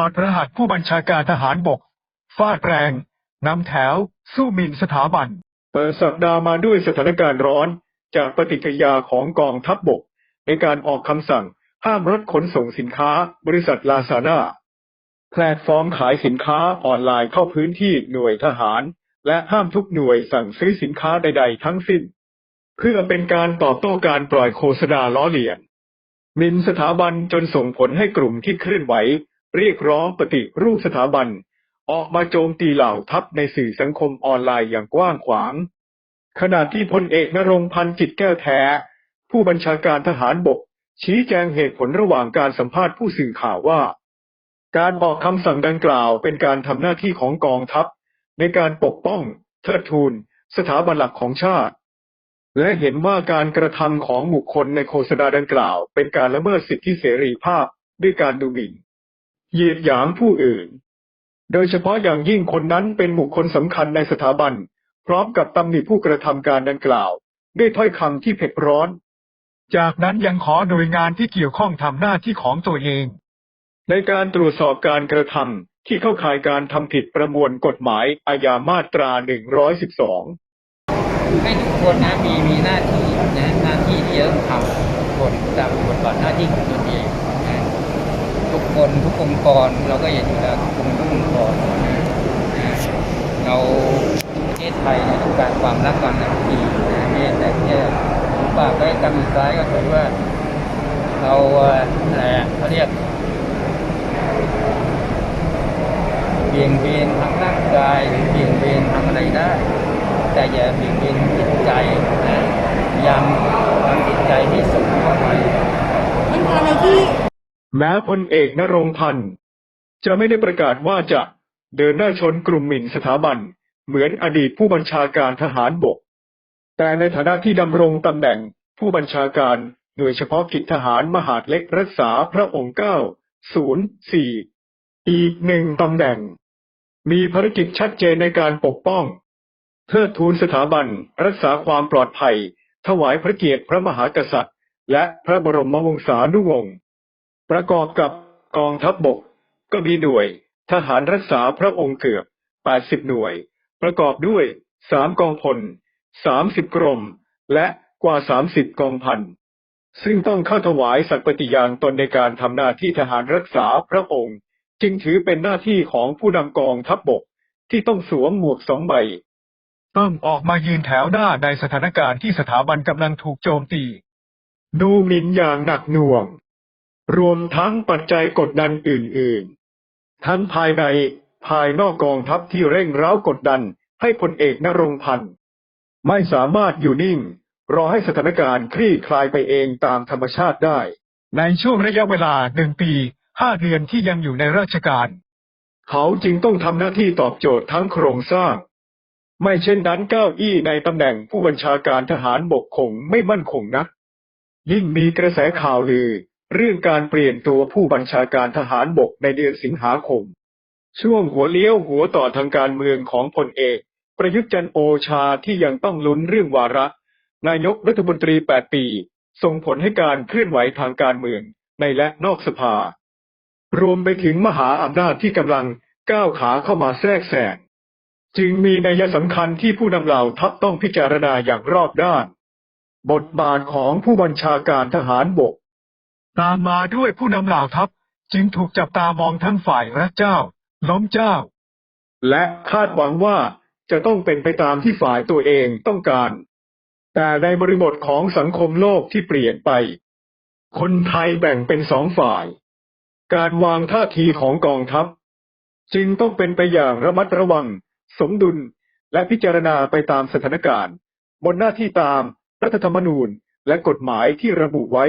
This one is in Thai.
อดรหัสผู้บัญชาการทหารบก ฟาดแรง นำแถว สู้มินสถาบัน เปิดสัปดาห์มาด้วยสถานการณ์ร้อน จากปฏิกิริยาของกองทัพบบก ในการออกคำสั่ง ห้ามรถขนส่งสินค้า บริษัทลาซาด้าแพลตฟอร์มขายสินค้าออนไลน์เข้าพื้นที่หน่วยทหาร และห้ามทุกหน่วยสั่งซื้อสินค้าใด ๆ ทั้งสิ้น เพื่อเป็นการตอบโต้การปล่อยโฆษณาล้อเลียนมินสถาบันจนส่งผลให้กลุ่มที่เคลื่อนไหว เรียกร้องปฏิรูปสถาบัน ออกมาโจมตีเหล่าทัพในสื่อสังคมออนไลน์อย่างกว้างขวาง ขณะที่พลเอกนรงพันธ์จิตแก้วแท้ ผู้บัญชาการทหารบก ชี้แจงเหตุผลระหว่างการสัมภาษณ์ผู้สื่อข่าวว่า การออกคำสั่งดังกล่าวเป็นการทำหน้าที่ของกองทัพ ในการปกป้องเทิดทูนสถาบันหลักของชาติ และเห็นว่าการกระทำของบุคคลในโฆษณาดังกล่าว เป็นการละเมิดสิทธิเสรีภาพด้วยการดูหมิ่น เหยียดหยามผู้อื่น โดยเฉพาะอย่างยิ่งคนนั้นเป็นบุคคลสำคัญในสถาบัน พร้อมกับตำหนิผู้กระทำการดังกล่าว ด้วยถ้อยคำที่เผ็ดร้อน จากนั้นยังขอหน่วยงานที่เกี่ยวข้องทำหน้าที่ของตัวเอง ในการตรวจสอบการกระทำที่เข้าข่ายการทำผิดประมวลกฎหมายอาญามาตรา 112 ให้ทุกคนนะมีมีหน้าที่นะหน้าที่ที่จะต้องทำบทตามบทบาทหน้าที่ของตนเอง คนทุกองค์กรเราก็เห็นอยู่แล้วทุกคนทุกองค์กรเราประเทศไทยเนี่ยต้องการความรักความสามัคคีนะไม่แต่แค่ผมฝากไว้คำสุดท้ายก็คือว่า เราอะไรเขาเรียกเบี่ยงเบนทางร่างกายหรือเบี่ยงเบนทางอะไรได้ แต่อย่าเบี่ยงเบนจิตใจนะพยายามทำจิตใจที่สูงเข้าไป มันคืออะไรที่ แม้พลเอกนรงค์พันธ์จะไม่ได้ประกาศว่าจะเดินหน้าชนกลุ่มหมิ่นสถาบัน เหมือนอดีตผู้บัญชาการทหารบก แต่ในฐานะที่ดำรงตำแหน่งผู้บัญชาการหน่วยเฉพาะกิจทหารมหาดเล็กรักษาพระองค์เก้าศูนย์สี่อีกหนึ่งตำแหน่ง มีภารกิจชัดเจนในการปกป้องเทิดทูนสถาบันรักษาความปลอดภัย ถวายพระเกียรติพระมหากษัตริย์ และพระบรมวงศานุวงศ์ ประกอบกับกองทัพบบก ก็มีหน่วย ทหารรักษาพระองค์เกือบ 80 หน่วย ประกอบด้วย3กองพล 30 กรม และกว่า 30 กองพัน ซึ่งต้องเข้าถวายสัตย์ปฏิญาณตนในการทำหน้าที่ทหารรักษาพระองค์ จึงถือเป็นหน้าที่ของผู้นำกองทัพบบกที่ต้องสวมหมวกสองใบต้องออกมายืนแถวหน้าในสถานการณ์ที่สถาบันกำลังถูกโจมตี ดูหมิ่นอย่างหนักหน่วง รวมทั้งปัจจัยกดดันอื่นๆ ทั้งภายในภายนอกกองทัพที่เร่งเร้ากดดันให้พลเอกนรงค์พันธ์ไม่สามารถอยู่นิ่ง รอให้สถานการณ์คลี่คลายไปเองตามธรรมชาติได้ ในช่วงระยะเวลาหนึ่งปีห้าเดือนที่ยังอยู่ในราชการ เขาจึงต้องทำหน้าที่ตอบโจทย์ทั้งโครงสร้าง ไม่เช่นนั้นเก้าอี้ในตำแหน่งผู้บัญชาการทหารบกคงไม่มั่นคงนัก ยิ่งมีกระแสข่าวลือ เรื่องการเปลี่ยนตัวผู้บัญชาการทหารบกในเดือนสิงหาคม ช่วงหัวเลี้ยวหัวต่อทางการเมืองของพลเอก ประยุทธ์จันโอชาที่ยังต้องลุ้นเรื่องวาระ นายกรัฐมนตรี 8 ปี ส่งผลให้การเคลื่อนไหวทางการเมืองในและนอกสภา รวมไปถึงมหาอำนาจที่กำลังก้าวขาเข้ามาแทรกแซงจึงมีนัยสำคัญที่ผู้นำเหล่าทัพต้องพิจารณาอย่างรอบด้าน บทบาทของผู้บัญชาการทหารบก ตามมาด้วยผู้นำเหล่าทัพจึงถูกจับตามองทั้งฝ่ายรักเจ้า ล้มเจ้า และคาดหวังว่าจะต้องเป็นไปตามที่ฝ่ายตัวเองต้องการ แต่ในบริบทของสังคมโลกที่เปลี่ยนไป คนไทยแบ่งเป็นสองฝ่าย การวางท่าทีของกองทัพ จึงต้องเป็นไปอย่างระมัดระวัง สมดุลและพิจารณาไปตามสถานการณ์ บนหน้าที่ตามรัฐธรรมนูญและกฎหมายที่ระบุไว้